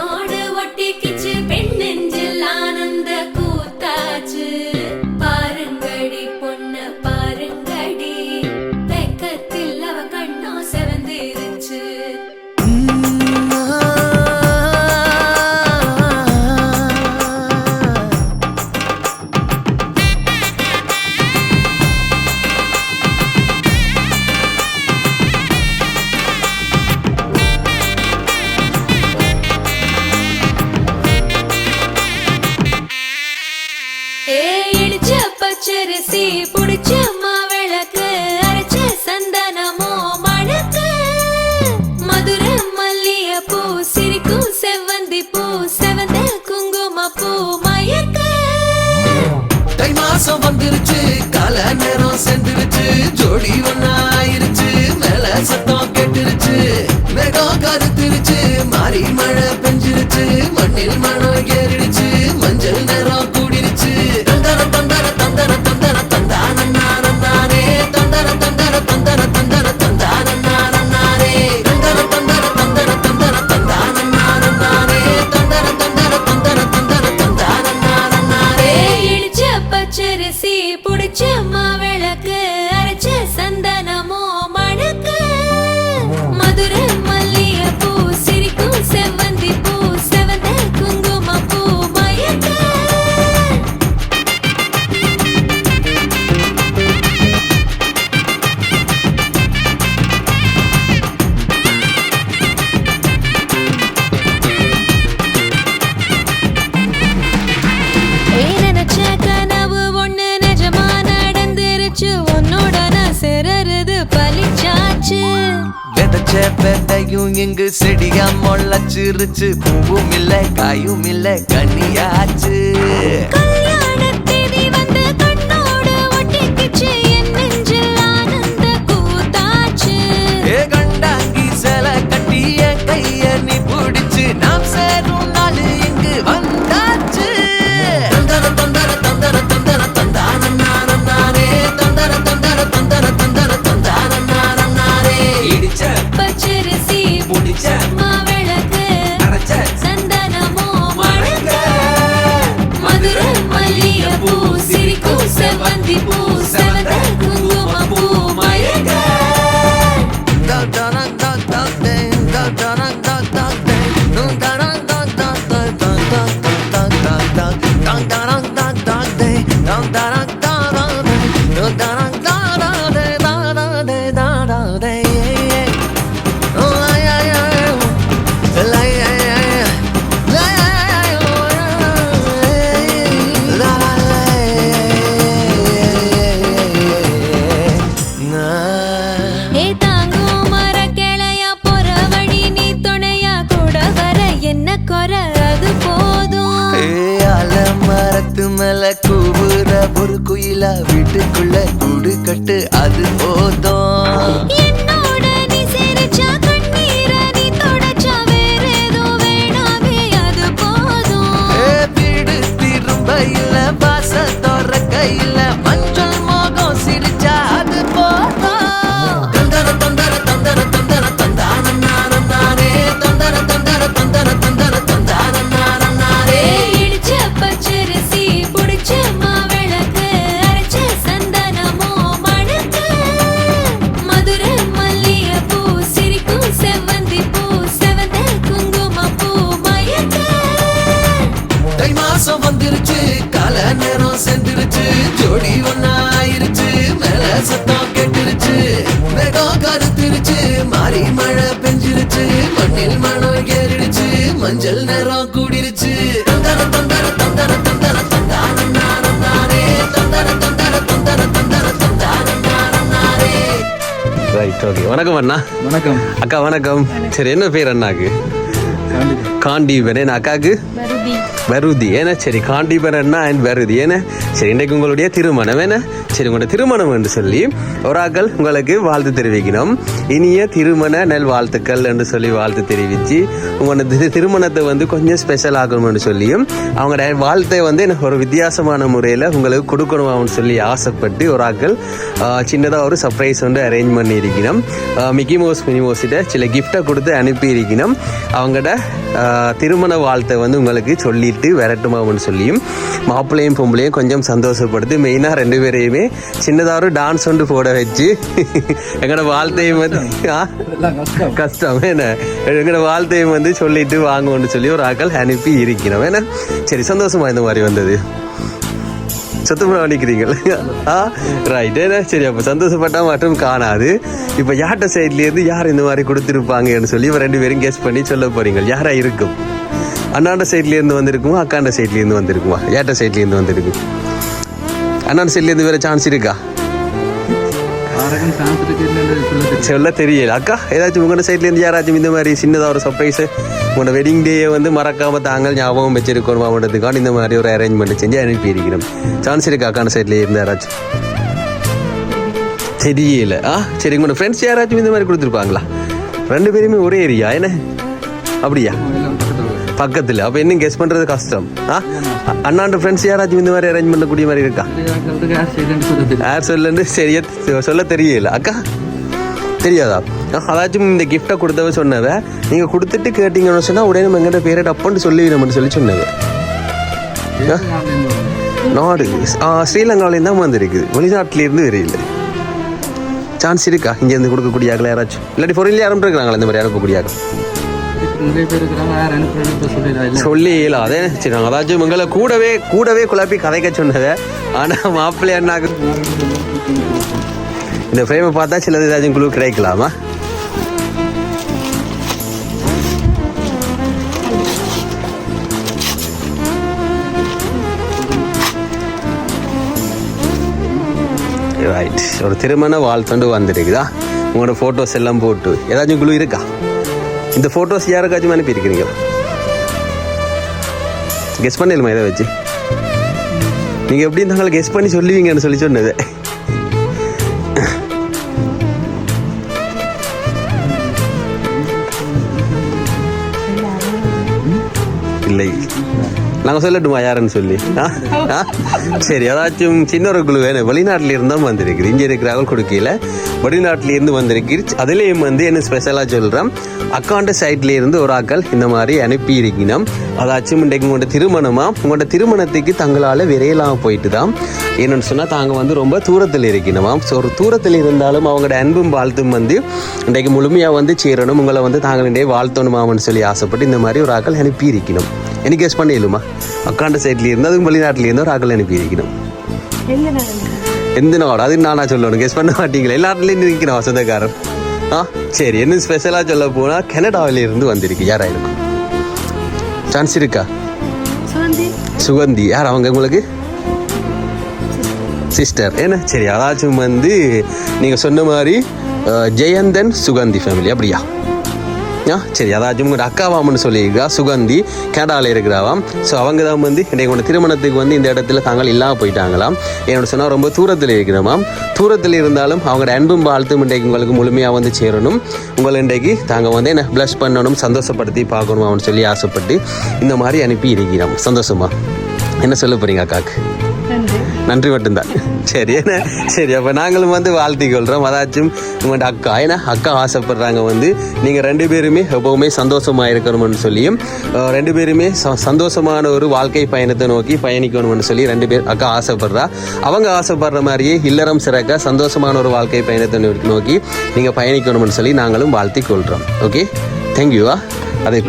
no. பேட்டையும் இங்கு செடியா மொள்ள சிரிச்சு பூவும் இல்லை காயும் இல்லை கனியாச்சு. மாசம் வந்துருச்சு கல நேரம் செஞ்சிருச்சு ஜோடி ஒன்னா ஆயிருச்சு மேல சத்தம் கெட்டுருச்சு மேகம் கருத்துருச்சு மாறி மழை பெஞ்சிருச்சு மண்ணில் மணம் ஏறிடுச்சு மஞ்சள் நேரம் கூடிருச்சு. தந்தர வணக்கம் அண்ணா. வணக்கம். அக்கா வணக்கம். சரி என்ன பேர் அண்ணாக்கு? காண்டி வேணேன் அக்காவுக்கு வருது ஏன்னா சரி காண்டிபரன்னா அண்ட் வருதி ஏன்னா சரி இன்றைக்கு உங்களுடைய திருமணம் ஏன்னா சரி உங்களோட திருமணம் என்று சொல்லி ஒராக்கள் உங்களுக்கு வாழ்த்து தெரிவிக்கணும். இனிய திருமண நல் வாழ்த்துக்கள் என்று சொல்லி வாழ்த்து தெரிவித்து உங்களோட தி- திருமணத்தை வந்து கொஞ்சம் ஸ்பெஷல் ஆகணும்னு சொல்லியும் அவங்களோட வாழ்த்தை வந்து எனக்கு ஒரு வித்தியாசமான முறையில் உங்களுக்கு கொடுக்கணுமான்னு சொல்லி ஆசைப்பட்டு ஒராக்கள் சின்னதாக ஒரு சர்ப்ரைஸ் வந்து அரேஞ்ச் பண்ணியிருக்கணும். மிக்கி மோஸ் மினிமோஸிட்ட சில கிஃப்டை கொடுத்து அனுப்பியிருக்கணும். அவங்களோட திருமண வாழ்த்தை வந்து உங்களுக்கு சொல்லிட்டு விரட்டுமாவுன்னு சொல்லியும் மாப்பிள்ளையும் பொம்பளையும் கொஞ்சம் சந்தோஷப்படுத்தி மெயினாக ரெண்டு பேரையுமே சின்னதாக ஒரு டான்ஸ் ஒன்று போட வச்சு. எங்களோட வாழ்த்தையும் வந்து? கஷ்டம். என்ன? எங்களோட வாழ்த்தையும் வந்து சொல்லிட்டு வாங்குவோன்னு சொல்லி ஒரு ஆக்கள் அனுப்பி இருக்கிறோம் ஏன்னா சரி சந்தோஷமா இந்த மாதிரி வந்தது? சுத்தமாக நிற்கிறீங்கள் ஆ? ரைட் ஏன்னா சரி அப்போ சந்தோஷப்பட்டா மட்டும் காணாது. இப்போ யார்கிட்ட சைட்லேருந்து யார் இந்த மாதிரி கொடுத்துருப்பாங்கன்னு சொல்லி இவ ரெண்டு பேரும் கெஸ் பண்ணி சொல்ல போறீங்க யாரா இருக்கும்? அண்ணாண்ட சைட்லேருந்து வந்திருக்குமா அக்காண்ட சைட்லேருந்து வந்திருக்குமா? யார்கிட்ட சைட்லேருந்து வந்திருக்கு? அண்ணன் சைட்லேருந்து வேற சான்ஸ் இருக்கா? சொல்ல தெரியல. அக்கா ஏதாச்சும் உங்களோட சைட்லேருந்து யாராச்சும் இந்த மாதிரி சின்னதாக ஒரு சர்ப்ரைஸு உங்களோட வெட்டிங் டேயை வந்து மறக்காம தாங்கள் ஞாபகம் வச்சிருக்கணும் அவன்றதுக்கான இந்த மாதிரி ஒரு அரேஞ்ச்மெண்ட் செஞ்சு அனுப்பியிருக்கிறோம் சான்ஸ் இருக்கா அக்கான சைட்லேயே இருந்து யாராச்சும்? தெரியல. ஆ சரி உங்களோட ஃப்ரெண்ட்ஸ் யாராச்சும் இந்த மாதிரி கொடுத்துருப்பாங்களா? ரெண்டு பேருமே ஒரே ஏரியா என்ன? அப்படியா? பக்கத்தில். அப்போ இன்னும் கெஸ் பண்ணுறது கஷ்டம். ஆ? அண்ணாண்ட ஃப்ரெண்ட்ஸ் யாராச்சும் இந்த மாதிரி அரேஞ்ச் பண்ணக்கூடிய மாதிரி இருக்கா? ஏர் யார் சொல்லு சரியா சொல்ல தெரியல. அக்கா தெரியாதா? அதாச்சும் இந்த கிஃப்டை கொடுத்தவ சொன்னவ நீங்கள் கொடுத்துட்டு கேட்டீங்கன்னு சொன்னால் உடனே நம்ம எங்கிட்ட பேரை டப்புன்னு சொல்லிவிடணும்னு சொல்லி சொன்னவ. நாடு. ஆ, ஸ்ரீலங்காவிலேருந்து தான் வந்திருக்குது வெளிநாட்டிலேருந்து வரையில. சான்ஸ் இருக்கா? இங்கேருந்து கொடுக்கக்கூடிய ஆக்கள் யாராச்சும்? இல்லாட்டி பொருள் யாரும் இருக்கிறாங்களா இந்த மாதிரி அனுப்பக்கூடிய ஆக்கள் சொல்லி இல்லை. சரி நாங்கள் அதாச்சும் உங்களை கூடவே கூடவே குழப்பி கதைக்க சொன்னதை. ஆனால் மாப்பிள்ளை அண்ணாக்கு இந்த ஃப்ரேமை பார்த்தா சிலது ஏதாச்சும் குழு கிடைக்கலாமா? ரைட் ஒரு திருமண வாழ்த்தொண்டு வந்திருக்குதா? உங்களோட ஃபோட்டோஸ் எல்லாம் போட்டு. ஏதாச்சும் குழு இருக்கா? இந்த ஃபோட்டோஸ் யாருக்காச்சும் அனுப்பியிருக்கிறீங்க? கெஸ் பண்ணிடலாமா இதை வச்சு? நீங்கள் எப்படி இருந்தாலும் கெஸ் பண்ணி சொல்லுவீங்கன்னு சொல்லி சொன்னது. நாங்கள் சொல்லட்டுமா யாருன்னு சொல்லி? சரி ஏதாச்சும் சின்ன ஒரு குழு வேணும். வெளிநாட்டில இருந்தால் வந்திருக்குது. இங்கே இருக்கிறாங்க கொடுக்கல வெளிநாட்டில இருந்து வந்திருக்கு அதுலேயும் வந்து என்ன ஸ்பெஷலாக சொல்கிறேன் அக்காண்ட சைட்ல இருந்து ஒரு ஆக்கள் இந்த மாதிரி அனுப்பி இருக்கணும் அதாச்சும் இன்றைக்கு உங்களோட திருமணமா? உங்களோட திருமணத்துக்கு தங்களால் விரையலாம் போயிட்டு தான் என்னென்னு சொன்னால் தாங்க வந்து ரொம்ப தூரத்தில் இருக்கணுமா. ஸோ ஒரு தூரத்தில் இருந்தாலும் அவங்களோட அன்பும் வாழ்த்தும் வந்து இன்றைக்கு முழுமையாக வந்து சேரணும். உங்களை வந்து தாங்களிடையே வாழ்த்தணுமான்னு சொல்லி ஆசைப்பட்டு இந்த மாதிரி ஒரு ஆக்கள் அனுப்பி இருக்கணும் எனக்கு கெஸ் பண்ணிடலுமா அக்காண்ட சைட்ல இருந்து அதுவும் வெளிநாட்டில இருந்து ஒரு ஆக்கள் அனுப்பி இருக்கணும் எந்த நாடு? அது நானா சொல்லணும். கெஸ் பண்ண மாட்டீங்களா. எல்லாத்துலேயும் இருக்கணும் வசந்தக்காரர் ஆ சரி என்ன ஸ்பெஷலாக சொல்ல போனால் கனடாவில இருந்து வந்திருக்கு. யாரா இருக்கும்? சான்ஸ் இருக்கா? சுகந்தி. யார் அவங்க உங்களுக்கு? சிஸ்டர் என்ன? சரி அதாச்சும் வந்து நீங்கள் சொன்ன மாதிரி ஜெயந்தன் சுகந்தி ஃபேமிலி அப்படியா? சரி அதாச்சும் உங்களோட அக்காவாமன்னு சொல்லியிருக்கா. சுகந்தி கேடாவில் இருக்கிறாவாம். ஸோ அவங்க தான் வந்து இன்றைக்கு திருமணத்துக்கு வந்து இந்த இடத்துல தாங்கள் இல்லாமல் போயிட்டாங்களாம். என்னோட சொன்னால் ரொம்ப தூரத்தில் இருக்கிறமாம் தூரத்தில் இருந்தாலும் அவங்களோட அன்பும் வாழ்த்தும் இன்றைக்கு உங்களுக்கு முழுமையாக வந்து சேரணும். உங்களை இன்றைக்கு தாங்கள் வந்து என்ன ப்ளஸ் பண்ணணும் சந்தோஷப்படுத்தி பார்க்கணும் அவனு சொல்லி ஆசைப்பட்டு இந்த மாதிரி அனுப்பி இருக்கிறோம். சந்தோஷமா? என்ன சொல்ல போகிறீங்க அக்காக்கு? நன்றி மட்டும்தான். சரி என்ன? சரி அப்போ நாங்களும் வந்து வாழ்த்தி கொள்கிறோம் அதாச்சும் உங்கள்கிட்ட அக்கா ஏன்னா அக்கா ஆசைப்படுறாங்க வந்து நீங்கள் ரெண்டு பேருமே எப்போவுமே சந்தோஷமாக இருக்கணும்னு சொல்லியும் ரெண்டு பேருமே ச- சந்தோஷமான ஒரு வாழ்க்கை பயணத்தை நோக்கி பயணிக்கணும்னு சொல்லி ரெண்டு பேர் அக்கா ஆசைப்படுறா. அவங்க ஆசைப்படுற மாதிரியே இல்லறம் சிறக்க சந்தோஷமான ஒரு வாழ்க்கை பயணத்தை நோக்கி- நீங்கள் பயணிக்கணும்னு சொல்லி நாங்களும் வாழ்த்தி கொள்கிறோம் ஓகே தேங்க்யூவா அதே